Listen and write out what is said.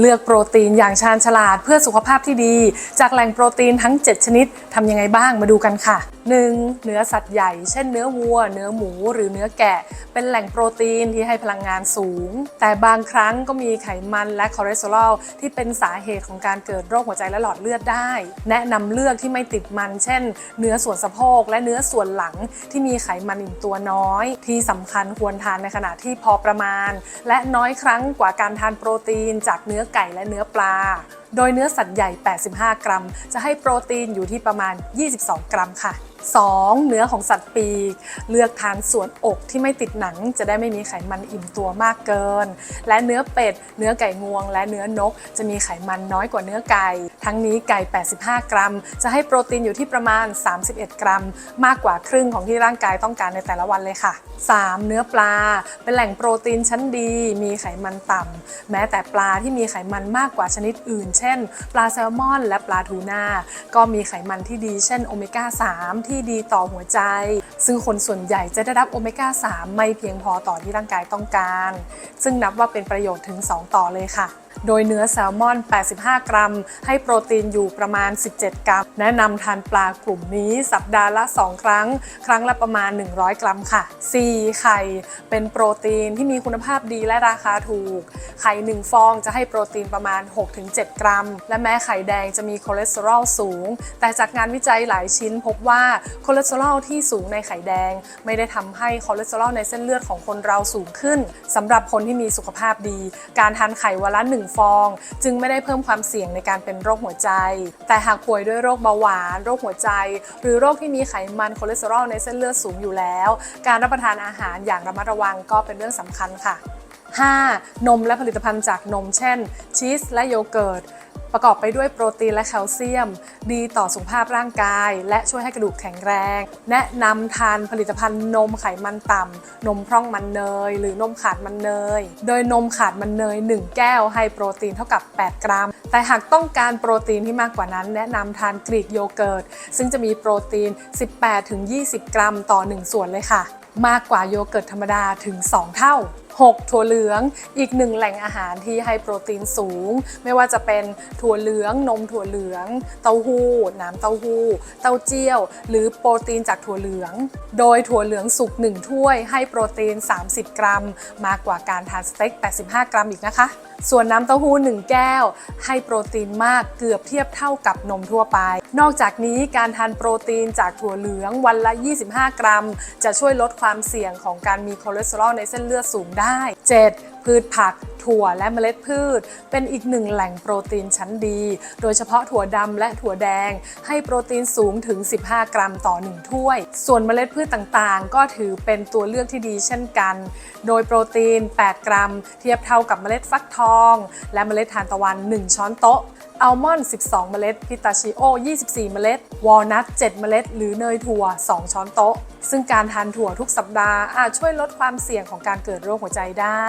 เลือกโปรตีนอย่างชาญฉลาดเพื่อสุขภาพที่ดี จากแหล่งโปรตีนทั้ง 7 ชนิดทำยังไงบ้างมาดูกันค่ะ 1. เนื้อสัตว์ใหญ่ เช่นเนื้อวัว เนื้อหมูหรือเนื้อแกะ เป็นแหล่งโปรตีนที่ให้พลังงานสูง แต่บางครั้งก็มีไขมันและคอเลสเตอรอลที่เป็นสาเหตุของการเกิดโรคหัวใจและหลอดเลือดได้ แนะนำเลือกที่ไม่ติดมัน เช่น เนื้อส่วนสะโพกและเนื้อส่วนหลังที่มีไขมันอิ่มตัวน้อย ที่สำคัญควรทานในขณะที่พอประมาณ และน้อยครั้งกว่าการทานโปรตีนจากเนื้อไก่และเนื้อปลา โดยเนื้อสัตว์ใหญ่ 85 กรัม จะให้โปรตีนอยู่ที่ประมาณ 22 กรัมค่ะ 2. เนื้อของสัตว์ปีก เลือกทานส่วนอกที่ไม่ติดหนัง จะได้ไม่มีไขมันอิ่มตัวมากเกิน และเนื้อเป็ด เนื้อไก่งวง และเนื้อนก จะมีไขมันน้อยกว่าเนื้อไก่ ทั้งนี้ไก่ 85 กรัม จะให้โปรตีนอยู่ที่ประมาณ 31 กรัม มากกว่าครึ่งของที่ร่างกายต้องการในแต่ละวันเลยค่ะ 3. เนื้อปลา เป็นแหล่งโปรตีนชั้นดี มีไขมันต่ำ แม้แต่ปลาที่มีไขมันมากกว่าชนิดอื่น เช่น ปลาแซลมอน และปลาทูน่า ก็มีไขมันที่ดี เช่นโอเมก้า 3 ที่ที่ดีต่อหัวใจ ซึ่งคนส่วนใหญ่จะได้รับโอเมก้า 3 ไม่เพียงพอต่อที่ร่างกายต้องการ ซึ่งนับว่าเป็นประโยชน์ถึง 2 ต่อเลยค่ะ โดยเนื้อแซลมอน 85 กรัม ให้โปรตีนอยู่ประมาณ 17 กรัม แนะนำทานปลากลุ่มนี้สัปดาห์ละ 2 ครั้ง ครั้งละประมาณ 100 กรัมค่ะ 4. ไข่ เป็นโปรตีนที่มีคุณภาพดีและราคาถูก ไข่ 1 ฟองจะให้โปรตีนประมาณ 6-7 กรัม และแม้ไข่แดงจะมีคอเลสเตอรอลสูง แต่จากงานวิจัยหลายชิ้นพบว่าคอเลสเตอรอลที่สูงในไข่แดง ไม่ได้ทำให้คอเลสเตอรอลในเส้นเลือดของคนเราสูงขึ้นสำหรับคนที่มีสุขภาพดี การทานไข่วันละ1ฟอง จึงไม่ได้เพิ่มความเสี่ยงในการเป็นโรคหัวใจ แต่หากป่วยด้วยโรคเบาหวาน โรคหัวใจ หรือโรคที่มีไขมันคอเลสเตอรอลในเส้นเลือดสูงอยู่แล้ว การรับประทานอาหารอย่างระมัดระวังก็เป็นเรื่องสำคัญค่ะ 5. นมและผลิตภัณฑ์จากนมเช่น ชีสและโยเกิร์ตประกอบไปด้วยโปรตีนและแคลเซียม ดีต่อสุขภาพร่างกาย และช่วยให้กระดูกแข็งแรง แนะนำทานผลิตภัณฑ์นมไขมันต่ำนมพร่องมันเนย หรือนมขาดมันเนย โดยนมขาดมันเนย 1 แก้วให้โปรตีนเท่ากับ 8 กรัม แต่หากต้องการโปรตีนที่มากกว่านั้น แนะนำทานกรีกโยเกิร์ต ซึ่งจะมีโปรตีน 18-20 กรัมต่อ 1 ส่วนเลยค่ะ มากกว่าโยเกิร์ตธรรมดาถึง 2 เท่า 6. ถั่วเหลือง อีกหนึ่งแหล่งอาหารที่ให้โปรตีนสูง ไม่ว่าจะเป็นถั่วเหลืองนมถั่วเหลือง เต้าหู้ น้ำเต้าหู้ เต้าเจี้ยว หรือโปรตีนจากถั่วเหลือง โดยถั่วเหลืองสุก1ถ้วยให้โปรตีน 30 กรัม มากกว่าการทานสเต็ก 85 กรัมอีกนะคะ ส่วนน้ำเต้าหู้ 1 แก้ว ให้โปรตีนมากเกือบเทียบเท่ากับนมทั่วไป นอกจากนี้การทานโปรตีนจากถั่วเหลืองวันละ 25 กรัม จะช่วยลดความเสี่ยงของการมีคอเลสเตอรอลในเส้นเลือดสูงได้ได้ 7. พืชผัก ถั่วและเมล็ดพืช เป็นอีกหนึ่งแหล่งโปรตีนชั้นดี โดยเฉพาะถั่วดำและถั่วแดง ให้โปรตีนสูงถึง 15 กรัมต่อ 1 ถ้วย ส่วนเมล็ดพืชต่างๆ ก็ถือเป็นตัวเลือกที่ดีเช่นกัน โดยโปรตีน 8 กรัม เทียบเท่ากับเมล็ดฟักทอง และเมล็ดทานตะวัน 1 ช้อนโต๊ะอัลมอนด์ 12 เมล็ด พิตาชิโอ 24 เมล็ด วอลนัท 7 เมล็ด หรือเนยถั่ว 2 ช้อนโต๊ะ ซึ่งการทานถั่วทุกสัปดาห์อาจช่วยลดความเสี่ยงของการเกิดโรคหัวใจได้